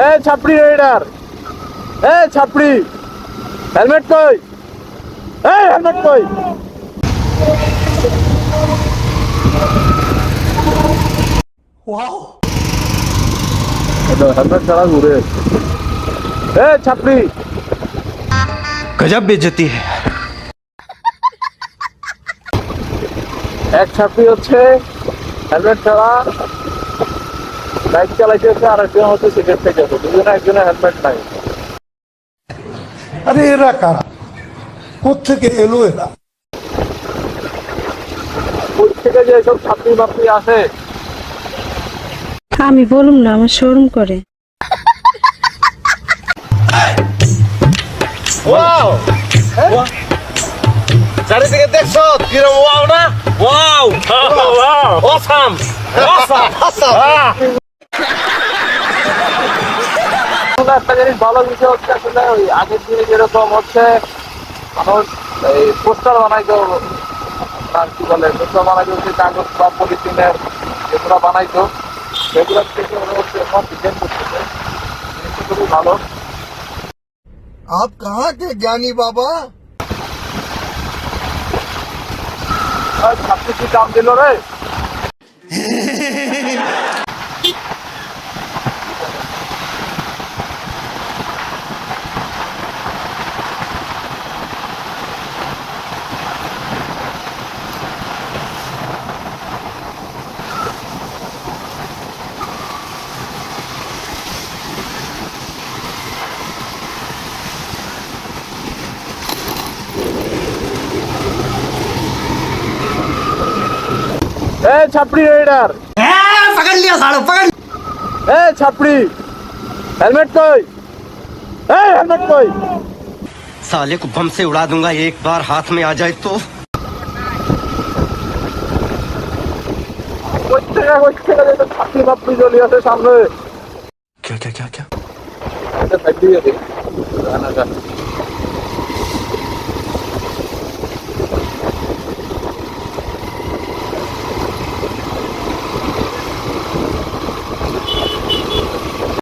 এ ছাপড়ি rider এ ছাপড়ি। Helmet কই? এ হেলমেট কই? ওয়াও। এটা হেলমেট ছাড়া ঘুরে এ ছাপড়ি। গজব বেজতি এক ছাপড়ি হচ্ছে হেলমেট ছাড়া বাইক চালাইতেছে আর একজন হচ্ছে সিগারেট দুজনে একজনে হেলমেট নাই। আরে এরা কারা? কোথেকে এলো এরা? থেকে যে সব ছাত্রী আসে? আমি বলুম না আমার শোরুম করে। চারিদিকে দেখছ? কিরম ওয়াও না? Wow wow awesome awesome awesome আসলে একটা জিনিস ভালো বিষয় হচ্ছে আসলে ওই আগের দিনে যেরকম হচ্ছে মানুষ এই পোস্টার বানাইতো আর কি বলে পোস্টার বানাইতো সেই কাগজ বা পলিথিনের যেগুলো বানাইতো সেগুলোর থেকে ওরা হচ্ছে এখন ডিজাইন করতেছে। জিনিসটা খুবই ভালো। আপ কাহা কে জ্ঞানী বাবা? ছাত্রী কি কাম দিল রে? ए छपड़ी रेडर ए पकड़ लिया पकड़ ए छपड़ी। हेलमेट कोई? ए हेलमेट कोई? साले को बम से उड़ा दूँगा एक बार हाथ में आ जाए तो।, तो सामने। क्या क्या क्या क्या?